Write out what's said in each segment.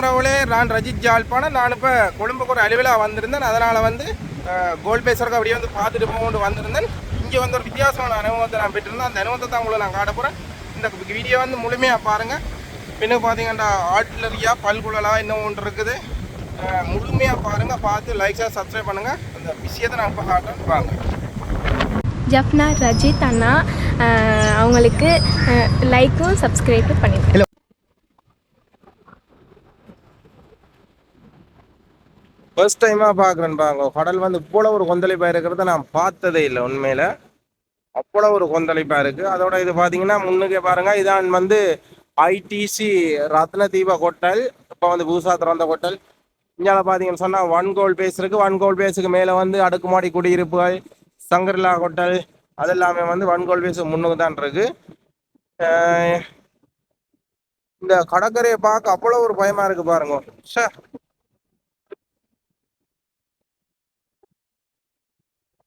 உறவுகளே நான் ரஜித் ஜாழ்ப்பாணம். நான் இப்போ கொழும்புக்கு ஒரு அலுவலா வந்திருந்தேன். அதனால் வந்து கோல்ட் பேசருக்கு அப்படியே வந்து பார்த்துட்டு போகணும் வந்திருந்தேன். இங்கே வந்து ஒரு வித்தியாசமான அனுபவத்தை நான் பெற்றிருந்தேன். அந்த அனுபவத்தை தான் உங்களை நான் காட்ட போகிறேன் இந்த வீடியோ வந்து முழுமையாக பாருங்கள் பின்ன பார்த்தீங்கன்னா ஆர்ட்லரியா பல்குழலா இன்னும் ஒன்று இருக்குது? முழுமையாக பாருங்கள் பார்த்து லைக் சப்ஸ்கிரைப் பண்ணுங்கள் அந்த விஷயத்தை நான் இப்போ காட்டுறேன். வாங்க. ஜப்னா ரஜித் அண்ணா அவங்களுக்கு லைக்கும் சப்ஸ்கிரைபும் பண்ணிடுங்க. ஃபர்ஸ்ட் டைமாக பார்க்குறேன் அங்கே கடல் வந்து இவ்வளோ ஒரு கொந்தளிப்பாக இருக்கிறத நான் பார்த்ததே இல்லை உண்மையில். அவ்வளோ ஒரு கொந்தளிப்பாக இருக்குது அதோட இது பார்த்தீங்கன்னா முன்னுக்கே பாருங்கள் இதான் வந்து ஐடிசி ரத்னதீப ஹோட்டல். இப்போ வந்து புதுசாக திறந்த ஹோட்டல். இங்கே பார்த்தீங்கன்னு சொன்னால் ஒன் கோல் பேஸ் இருக்குது ஒன் கோல் பேஸுக்கு மேலே வந்து அடுக்குமாடி குடியிருப்புகள் சங்கர்லா ஹோட்டல். அது எல்லாமே வந்து ஒன் கோல் பேஸ் முன்னுக்கு தான் இருக்கு. இந்த கடற்கரையை பார்க்க அவ்வளோ ஒரு பயமாக இருக்குது பாருங்க. சார்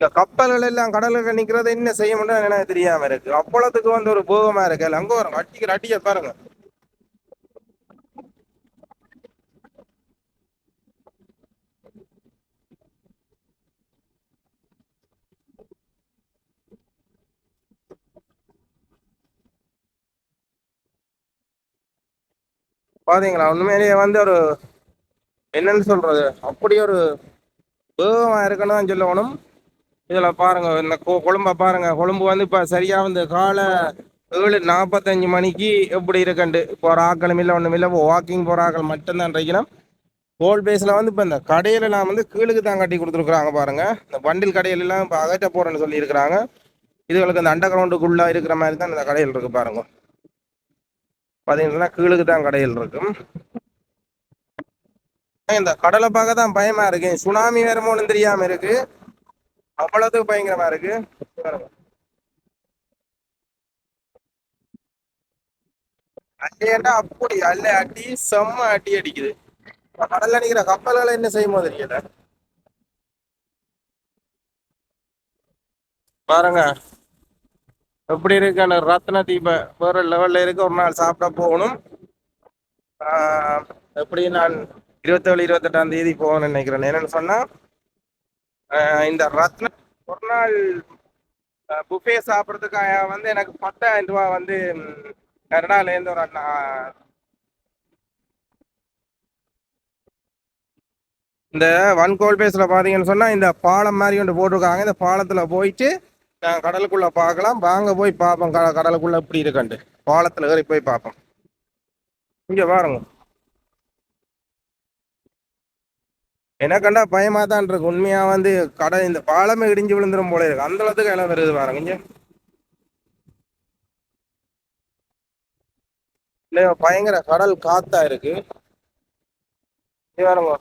இந்த கப்பல்கள் எல்லாம் கடலுக்கு நிக்கிறது என்ன செய்ய முடியும் எனக்கு தெரியாம இருக்கு. அப்பளத்துக்கு வந்து ஒரு போகமா இருக்கு. அங்க வரும் அட்டிக்கிற அட்டிய பாருங்க. பாத்தீங்களா? உண்மையிலேயே வந்து ஒரு என்னன்னு சொல்றது? அப்படி ஒரு வேகமா இருக்குன்னு தான் சொல்லணும். இதில் பாருங்க இந்த கொ- கொழும்ப பாருங்க. கொழும்பு வந்து இப்போ சரியாக வந்து காலை ஏழு நாற்பத்தஞ்சு மணிக்கு எப்படி இருக்குண்டு? போகிற ஆக்களும் இல்லை ஒன்றும் இல்லை. வாக்கிங் போகிற ஆக்கள் மட்டும்தான் இருக்கணும். கோல்ட் பேஸில் வந்து இப்போ இந்த கடையிலலாம் வந்து கீழுக்கு தான் கட்டி கொடுத்துருக்குறாங்க பாருங்க. இந்த பண்டில் கடையில இப்போ அகற்ற போகிறேன்னு சொல்லியிருக்கிறாங்க. இதுகளுக்கு இந்த அண்டர் கிரவுண்டுக்குள்ளே இருக்கிற மாதிரி தான் இந்த கடையில் இருக்குது பாருங்க. பார்த்தீங்கன்னா கீழுக்கு தான் கடையில் இருக்கும் இந்த கடலை பார்க்க தான் பயமாக இருக்கு. சுனாமி வருமோன்னு தெரியாமல் இருக்குது அவ்வளவுக்கு பயங்கரமா இருக்கு. பாருங்க. அல்லையாண்டா அப்படி அல்ல அடி செம்ம அடி அடிக்குது. கடல்ல நிக்கிற கப்பல்களை என்ன செய்யுமோ தெரியல. பாருங்க. எப்படி இருக்கு அந்த ரத்ன தீப? வேற லெவல்ல இருக்கு. ஒரு நாள் சாப்பிட போகணும். ஆஹ் எப்படி நான் இருபத்தேழு இருபத்தெட்டாம் தேதி போகணும்னு நினைக்கிறேன். என்னன்னு சொன்னா இந்த ரத்ன ஒரு நாள் புஃபே சாப்பிட்றதுக்காக வந்து எனக்கு பத்தாயிரம் ரூபா வந்து ம், கனடாலேருந்து ஒரு அண்ணா. இந்த ஒன் கோல் பேஸ்ல பார்த்தீங்கன்னு சொன்னால் இந்த பாலம் மாதிரி ஒன்று போட்டிருக்காங்க. இந்த பாலத்தில் போயிட்டு நான் கடலுக்குள்ளே பார்க்கலாம். வாங்க போய் பார்ப்போம். க- கடலுக்குள்ளே எப்படி இருக்குன்ட்டு. பாலத்தில் ஏறி போய் பார்ப்போம். இங்கே பாருங்க. எனக்கண்டா பயமா தான் இருக்கு. உண்மையா வந்து கடை இந்த பாலமே இடிஞ்சு விழுந்துரும் போல இருக்கு. அந்த அளவுக்கு இடம் வருது பாருங்க இங்க. பயங்கர கடல் காத்தா இருக்கு. பாருங்க.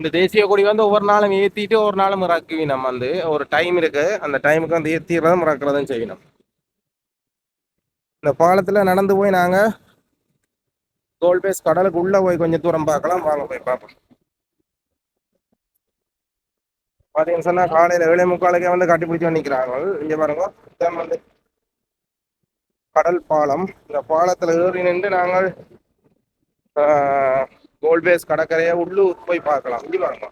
இந்த தேசிய கொடி வந்து ஒவ்வொரு நாளும் ஏத்திட்டு ஒவ்வொரு நாளும் இறக்குவி நம்ம வந்து. ஒரு டைம் இருக்கு. அந்த டைமுக்கு வந்து ஏத்திடுறதும் இறக்குறதும் செய்யணும். இந்த பாலத்துல நடந்து போய் நாங்க கோல்பேஸ் கடலுக்கு உள்ள போய் கொஞ்சம் தூரம் பார்க்கலாம். வாங்க போய் பார்ப்போம். பாத்தீங்கன்னு சொன்னா காலையில ஏழை முக்காலுக்கே வந்து கட்டி பிடிச்சு நிக்கிறாங்க இங்க பாருங்க இதான் வந்து கடல் பாலம். இந்த பாலத்துல ஏறி நின்று நாங்கள் கோல்பேஸ் கடற்கரையை உள்ளூர் போய் பார்க்கலாம். இங்க பாருங்க.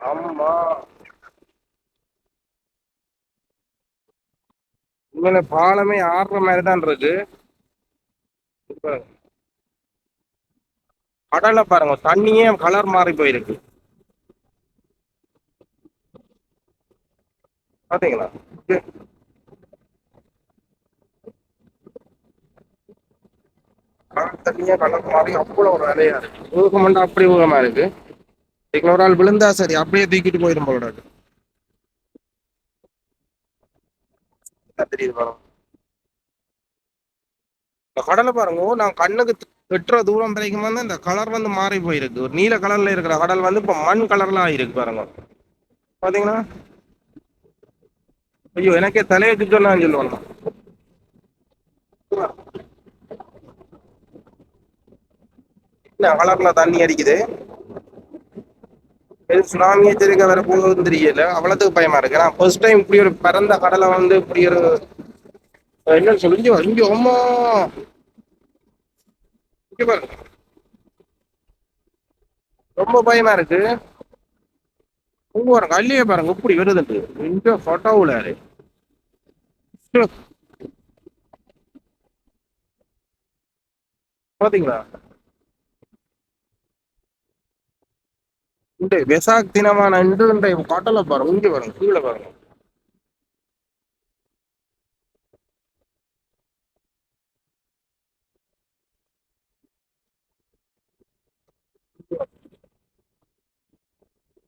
ஆமா உண்மையில பாலமே ஆடுற மாதிரி தான் இருக்கு. கடலை பாருங்க தண்ணியே கலர் மாறி போயிருக்கு. கடல் தண்ணியே கலர் மாறி அவ்வளோ ஒரு வேலையா இருக்கு. ஊகம் மட்டும் அப்படி ஊகமா இருக்கு. இதுக்குள்ள ஒரு ஆள் விழுந்தா சரி அப்படியே தூக்கிட்டு போயிடும் போல தெரியுது பாருங்க. இந்த கடலை பாருங்க நான் கண்ணுக்கு எட்டுற தூரம் வரைக்கும் வந்து இந்த கலர் வந்து மாறி போயிருக்கு. ஒரு நீல கலர்ல இருக்கிற கடல் வந்து இப்ப மண் கலர்ல ஆயிருக்கு பாருங்க. பாத்தீங்களா? ஐயோ எனக்கே தலையை சுத்தம் சொல்லுவாங்க என்ன தண்ணி அடிக்குது? இது சுனாமி எச்சரிக்கை வேற போகுதுன்னு தெரியல. அவ்வளோத்துக்கு பயமா இருக்கு. நான் ஃபர்ஸ்ட் டைம் இப்படி ஒரு பறந்த கடலை வந்து இப்படி ஒரு என்னன்னு சொல்லி இங்கே அம்மா. இங்க பாருங்க. ரொம்ப பயமா இருக்கு. உங்க பாருங்க அள்ளியே பாருங்க இப்படி வருதுண்டு இந்த போட்டோவில் பார்த்தீங்களா இந்த வெசாக் தினமான இன்று இந்த காட்டல பாருங்க இங்கே பாருங்க கீழே பாருங்க.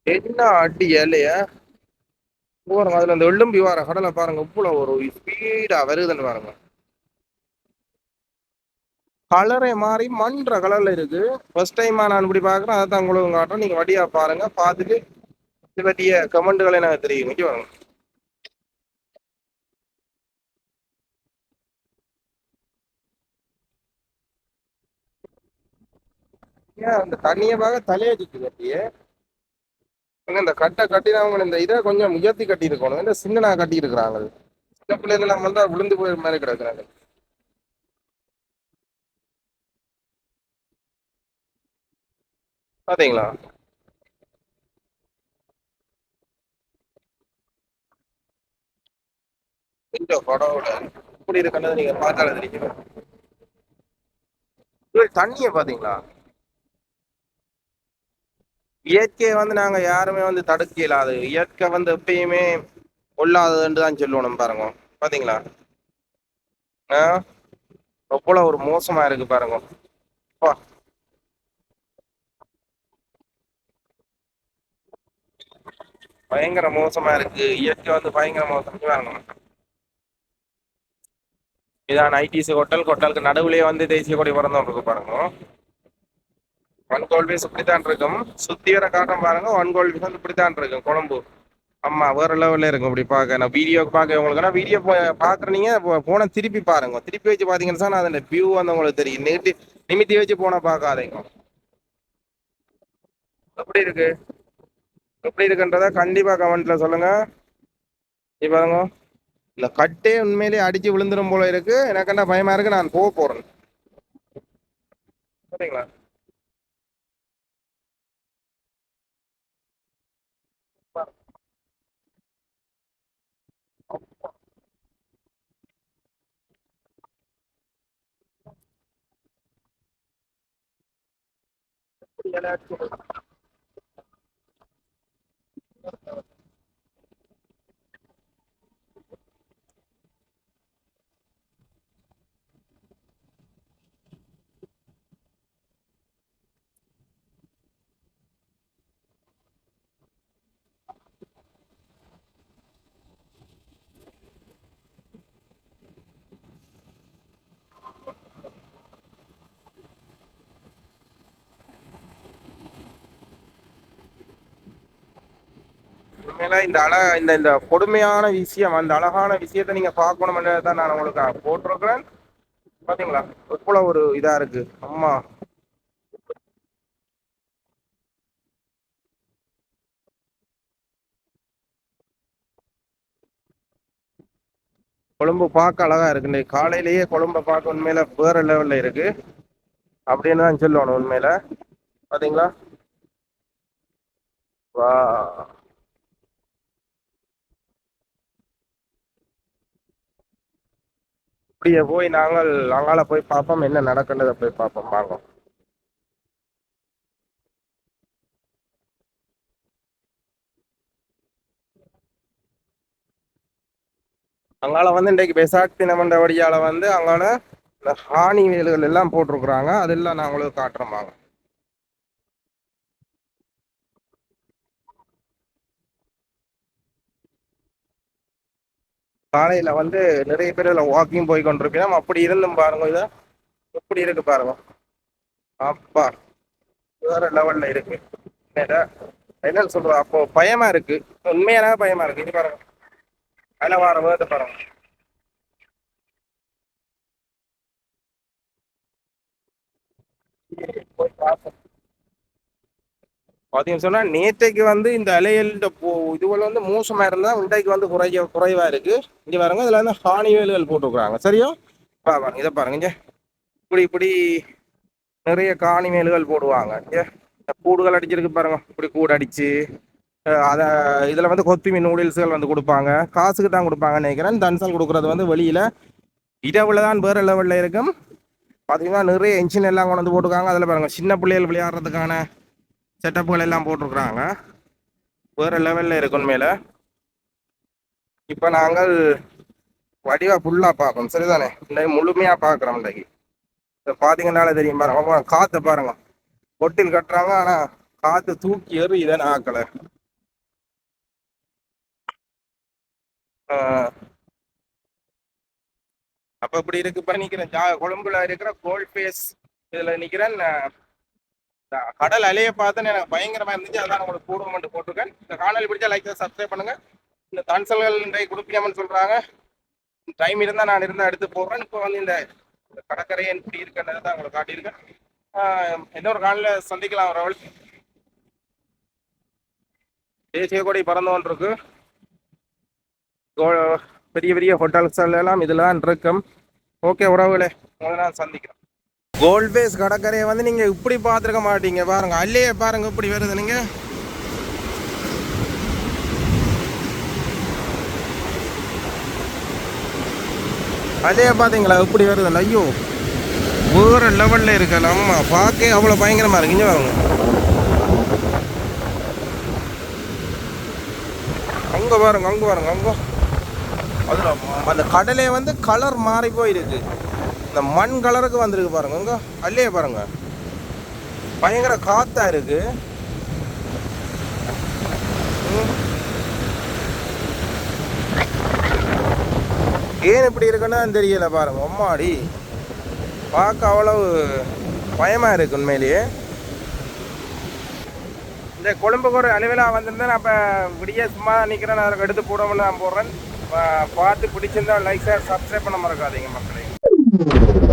என்ன அடி ஏழையா? பாருங்க அதுல அந்த வெள்ளும்பி வர கடலை பாருங்க இவ்வளவு ஒரு ஸ்பீடா வருதுன்னு பாருங்க. கலரே மாறி மன்ற கலர்ல இருக்கு. ஃபர்ஸ்ட் டைமா நான் இப்படி பாக்குறேன் அதை தான் உங்களுக்கு காட்டுறேன். நீங்க வடியா பாருங்க பார்த்துட்டு இது பற்றிய கமெண்ட்கள் எனக்கு தெரியும். இங்க வாங்க ஏன் அந்த தண்ணியை பார்க்க தலையை சுற்றி அப்படியே இந்த கட்டை கட்டினவங்க இந்த இதை கொஞ்சம் உயர்த்தி கட்டி இருக்கணும் இந்த சின்னனா கட்டி இருக்கிறாங்க சின்ன பிள்ளைங்க நம்ம வந்து விழுந்து போய் மாதிரி கிடக்குறாங்க. பாத்தீங்களா? இந்த படோட இப்படி இருக்குன்னு நீங்க பார்த்தாலே தெரியும் தண்ணியை தண்ணிய பாத்தீங்களா? இயற்கையை வந்து நாங்க யாருமே வந்து தடுக்க அது இயற்கை வந்து எப்பயுமே கொள்ளாததுன்னு தான் சொல்லணும் பாருங்க. பாத்தீங்களா? ஆ? எவ்வளவு ஒரு மோசமா இருக்கு பாருங்க. அப்பா. பயங்கர மோசமா இருக்கு. இயற்கை வந்து பயங்கர மோசம். பாருங்க. இதான் ஐடிசி ஹோட்டல். ஹோட்டலுக்கு நடுவுலயே வந்து தேசிய கொடி பிறந்தவங்க இருக்கு பாருங்க. ஒன் கோல்வேஸ் இப்படித்தான் இருக்கும். சுத்தி வர காட்டம் பாருங்க ஒன் கோல்வேஸ் வந்து இப்படித்தான் இருக்கும். குழம்பு. ஆமா வேற லெவல்ல இருக்கும் இப்படி பார்க்க. நான் வீடியோ பார்க்க உங்களுக்கு. வீடியோ பாக்குறீங்க போன திருப்பி பாருங்க. திருப்பி வச்சு பாத்தீங்கன்னா நான் அந்த வியூ வந்து உங்களுக்கு தெரியும். நீட்டி நிமித்தி வச்சு போனா பார்க்காதீங்க. எப்படி இருக்கு? எப்படி இருக்குன்றத கண்டிப்பா கமெண்ட்ல சொல்லுங்க. இப்ப பாருங்க. இந்த கட்டே உண்மையிலேயே அடிச்சு விழுந்துரும் போல இருக்கு. எனக்கு என்ன பயமா இருக்கு? நான் போக போறேன். சரிங்களா? ஏன்னா இந்த அழ இந்த இந்த கொடுமையான விஷயம் அந்த அழகான விஷயத்தை நீங்க பார்க்கணும்ன்றதை தான் நான் உங்களுக்கு போட்டிருக்கிறேன். பாத்தீங்களா? எவ்வளவு ஒரு இதா இருக்கு. அம்மா. கொழும்பு பார்க்க அழகா இருக்கு. இன்னைக்கு காலையிலேயே கொழும்பை பார்க்க உண்மையில வேற லெவல்ல இருக்கு. அப்படின்னு தான் சொல்லணும் உண்மையில. பாத்தீங்களா? வா. அப்படியே போய் நாங்கள் அங்கால போய் பார்ப்போம் என்ன நடக்குன்றதை போய் பார்ப்போம். வாங்க. அங்கால வந்து இன்றைக்கு பெசாக் தினமன்ற வழியால் வந்து அங்கால இந்த ஹானி வேல்கள் எல்லாம் போட்டிருக்கிறாங்க. அதெல்லாம் நான் உங்களுக்கு காட்டுறோம் வாங்க. காலையில வந்து நிறைய பேர் இதுல வாக்கிங் போய் கொண்டிருப்போம் அப்படி இருந்தும் பாருங்க இத எப்படி இருக்கு பாருங்க. அப்பா வேற லெவல்ல இருக்கு. என்ன என்னன்னு சொல்றது அப்போ பயமா இருக்கு. உண்மையான பயமா இருக்கு. இது பாருங்க. அதில் வார வேர்டு பாருங்க. போய் பார்ப்போம். பார்த்தீங்கன்னு சொன்னால் நேற்றைக்கு வந்து இந்த அலையல் இதுவரை வந்து மோசமாக இருந்தால் இன்றைக்கு வந்து குறைய குறைவாக இருக்குது இங்கே பாருங்க இதில் வந்து ஹானிவேல்கள் போட்டுருக்குறாங்க. சரியா? பாருங்க இதை பாருங்க இப்படி இப்படி நிறைய காணிமேல்கள் போடுவாங்க இங்க. இந்த கூடுகள் அடிச்சிருக்கு பாருங்க இப்படி கூடு அடித்து அதை இதில் வந்து கொத்துமி நூடுல்ஸ்கள் வந்து கொடுப்பாங்க. காசுக்கு தான் கொடுப்பாங்கன்னு நினைக்கிறேன். தன்சல் கொடுக்குறது வந்து வெளியில் இரவில் தான் வேறு லெவலில் இருக்கும். பார்த்தீங்கன்னா நிறைய என்ஜின் எல்லாம் கொண்டு வந்து போட்டுருக்காங்க. அதில் பாருங்கள் சின்ன பிள்ளைகள் விளையாடுறதுக்கான செட்டப்புகள் எல்லாம் போட்டிருக்குறாங்க. வேறு லெவலில் இருக்கும் மேலே. இப்போ நாங்கள் வடிவாக ஃபுல்லாக பார்ப்போம். சரிதானே? இந்த முழுமையாக பார்க்குறோம் இன்றைக்கு இப்போ பார்த்தீங்கன்னாலே தெரியும் பாருங்க. அப்போ காற்றை பாருங்க. பொட்டில் கட்டுறாங்க ஆனால் காற்று தூக்கி எறும் இதை நான் ஆக்கலை அப்போ இப்படி இருக்கு இப்போ நிற்கிறேன் ஜா கொழும்புல இருக்கிற கோல்ட் ஃபேஸ் இதில் நிற்கிறேன் கடல் அலையை பார்த்தேன்னு எனக்கு பயங்கரமாக இருந்துச்சு. அதான் உங்களுக்கு கூடுமெண்ட் போட்டிருக்கேன். இந்த காணொலி பிடிச்சா லைக் சப்ஸ்கிரைப் பண்ணுங்க. இந்த தன்சல்கள் இன்றைக்கு கொடுப்பியாமன்னு சொல்கிறாங்க டைம் இருந்தால் நான் இருந்தால் எடுத்து போடுறேன் இப்போ வந்து இந்த இந்த கடற்கரை எப்படி இருக்குன்றது தான் உங்களுக்கு காட்டியிருக்கேன். இன்னொரு காலில் சந்திக்கலாம் ரவல் தேசிய கொடி பறந்து கொண்டிருக்கு. கோ- பெரிய பெரிய ஹோட்டல்ஸ் எல்லாம் இதில் தான் இருக்கும். ஓகே உறவுகளே உங்களை நான் சந்திக்கிறேன். கோல்ட் பேஸ் கடற்கரையை வந்து நீங்கள் இப்படி பார்த்துருக்க மாட்டீங்க. பாருங்கள் அல்லையே பாருங்கள் இப்படி வருது. நீங்கள் அதே பார்த்தீங்களா எப்படி வருது. ஐயோ வேறு லெவலில் இருக்கல. அம்மா பார்க்க அவ்வளோ பயங்கரமாக இருக்கு. இங்கே அங்கே பாருங்க அங்கே பாருங்க அங்கே. அதில் அந்த கடலே வந்து கலர் மாறி போயிருக்கு. இந்த மண் கலருக்கு வந்திருக்கு பாருங்க. இங்கே அல்லையே பாருங்க. பயங்கர காத்தா இருக்கு. ம். ஏன் இப்படி இருக்குன்னு தெரியல பாருங்க. அம்மாடி. பார்க்க அவ்வளவு பயமா இருக்கு உண்மையிலேயே. இந்த கொழும்புக்கு ஒரு அலுவலா வந்திருந்தேன் நான் விடிய சும்மா நிற்கிறேன் நான் எடுத்து போடணும்னு நான் போடுறேன். பார்த்து பிடிச்சிருந்தா லைக் ஷேர் சப்ஸ்கிரைப் பண்ண மறக்காதீங்க மக்களே. Thank you.